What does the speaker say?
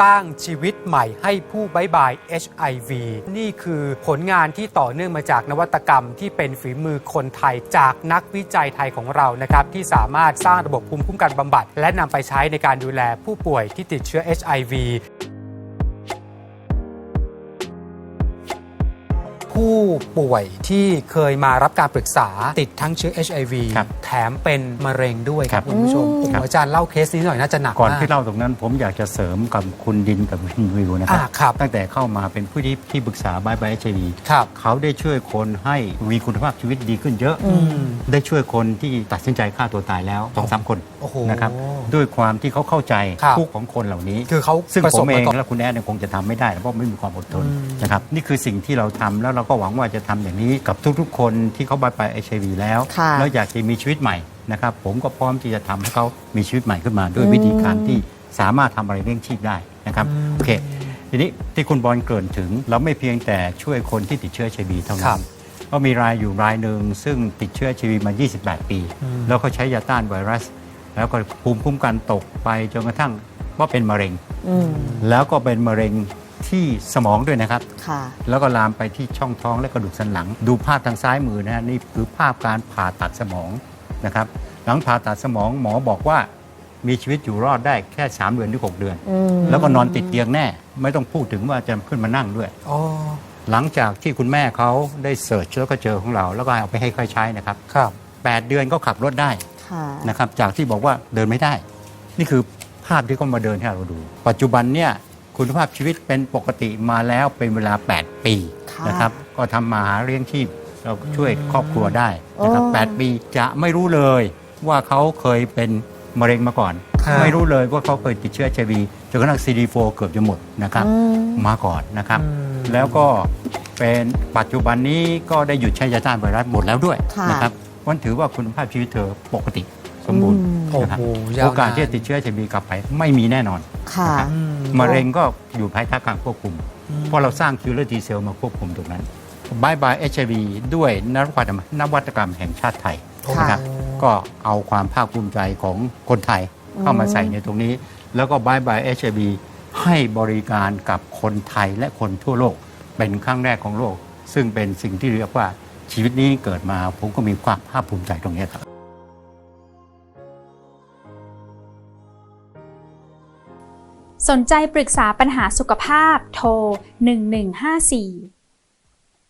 สร้างชีวิตใหม่ให้ผู้บายบาย HIV นี่คือผลงานที่ต่อเนื่องมาจากนวัตกรรมที่เป็นฝีมือคนไทยจากนักวิจัยไทยของเรานะครับที่สามารถสร้างระบบภูมิคุ้มกันบำบัด และนำไปใช้ในการดูแลผู้ป่วยที่ติดเชื้อ HIV ผู้ป่วยที่เคยมารับการปรึกษาติดทั้งเชื้อ HIV ครับแถมเป็นมะเร็งด้วยคครัรับบคุณผู้ชมอืมโอ้โหอาจารย์เล่าเคสนี้หน่อยน่าจะหนักก่อนมากที่เล่าตรงนั้นผมอยากจะเสริมกับคุณดินกับคุณวิวนะครัอ่าครับตั้งแต่เข้ามาเป็นผู้ที่ที่ปรึกษาบายบายเอชวีครับเขาได้ช่วยคนให้มีคุณภาพชีวิตดีขึ้นเยอะอืมได้ช่วยคนที่ตัดสินใจฆ่าตัวตายแล้วสองสามคนโอ้โหนะครับด้วยความที่เขาเข้าใจครับ ทุกข์ของคนเหล่านี้ คือเขาซึ่งประผสบมเอมางก่อน และคุณแอดเนี่ยคงจะทำไม่ได้เพราะไม่มีความอดทนอืมนะครับนี่คือสิ่งที่เราทำแล้วเราก็หวังว่าจะทำอย่างนี้กับทุกๆ คนที่เขาบายไปเอชวีแล้วค่ะแล้วอยากจะมีชีวิตใหม่นะครับผมก็พร้อมที่จะทำให้เขามีชีวิตใหม่ขึ้นมา ด้วยวิธีการที่สามารถทำอะไรเลี้ยงชีพได้นะครับโอเคทีนี้ที่คุณบอลเกริ่นถึง เราไม่เพียงแต่ช่วยคนที่ติดเชื้อเชวีเท่าครันั้บนก็มีรายอยู่รายหนึ่งซึ่งติดเชื้อเชวีมา 28 ปีอืมแล้วก็ใช้ยาต้านไวรัส แล้วก็ภูมิคุ้มกันตกไปจนกระทั่งว่าเป็นมะเร็งอืมแล้วก็เป็นมะเร็ง ที่สมองด้วยนะครับ ค่ะ แล้วก็ลามไปที่ช่องท้องและกระดูกสันหลัง ดูภาพทางซ้ายมือนะฮะนี่คือภาพการผ่าตัดสมองนะครับ หลังผ่าตัดสมองหมอบอกว่ามีชีวิตอยู่รอดได้แค่ 3 เดือนถึง6เดือน อืมแล้วก็นอนติดเตียงแน่ ไม่ต้องพูดถึงว่าจะขึ้นมานั่งด้วย อ๋อ หลังจากที่คุณแม่เขาได้เสิร์ชแล้วก็เจอของเรา แล้วก็เอาไปให้ค่อยใช้นะครับครับ 8 เดือนก็ขับรถได้ค่ะนะครับ จากที่บอกว่าเดินไม่ได้ นี่คือภาพที่เขามาเดินให้เราดู ปัจจุบันเนี่ย คุณภาพชีวิตเป็นปกติมาแล้วเป็นเวลา 8 ปีค่ะนะครับ ก็ทำมาหาเลี้ยงชีพเราช่วยครอบครัวได้นะครับโอ้ 8ปีจะไม่รู้เลยว่าเขาเคยเป็นมะเร็งมาก่อนครับไม่รู้เลยว่าเขาเคยติดเชื้อ HIV จนกระทั่ง CD4 เกือบจะหมดนะครับ อืม มาก่อนนะครับ อืม แล้วก็เป็นปัจจุบันนี้ก็ได้หยุดใช้ยาต้านไวรัสหมดแล้วด้วยค่ะ นะครับวันถือว่าคุณภาพชีวิตเธอปกติ สมบูรณ์อืมโอ้นะครับโหยาวโอกาสนนที่จะติดเชื้อ HIV กลับไปไม่มีแน่นอนค่ะ นะครับอืมะเร็งก็อยู่ภายใต้การควบคุมอืมเพราะเราสร้างคิวเลอร์ทีเซลมาควบคุมตรงนั้นบายบายเอชวีด้วยนวัตกรรมนวัตกรรมแห่งชาติไทยค่ะนะครับก็เอาความภาคภูมิใจของคนไทยเข้ามาใส่ในตรงนี้ แล้วก็บายบายเอชวีให้บริการกับคนไทยและคนทั่วโลก เป็นครั้งแรกของโลก ซึ่งเป็นสิ่งที่เรียกว่าชีวิตนี้เกิดมาผมก็มีความภาคภูมิใจตรงนี้ครับ สนใจปรึกษาปัญหาสุขภาพโทร 1154